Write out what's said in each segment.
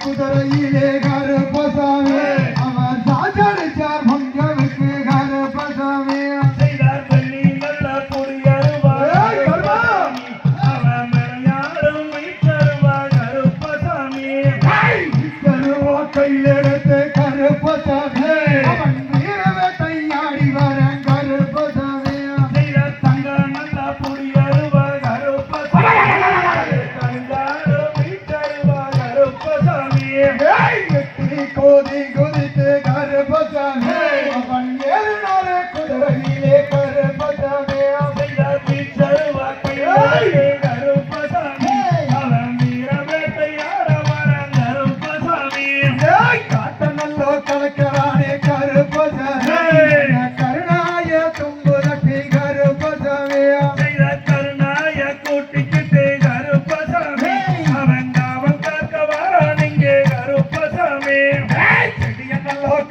குதிரையிலே கருப்பசாமி. அவர் சாச்சடிச்சார் மங்கவுக்கு கருப்பசாமி. கையிலே Hey, hey, hey, hey,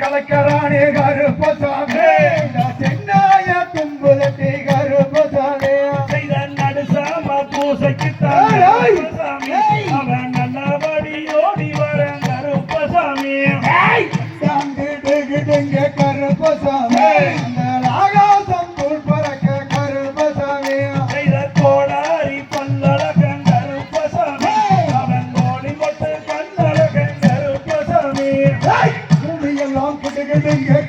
கலக்கரானே Karuppasamy. சென்னாய தும்புலத்தை Karuppasamy. செய்தன் நடுசாம பூசைக்கு தாராமி அவன் நல்லபடி ஓடி வர கருப்பசாமி. கருப்பசாமி. Yeah.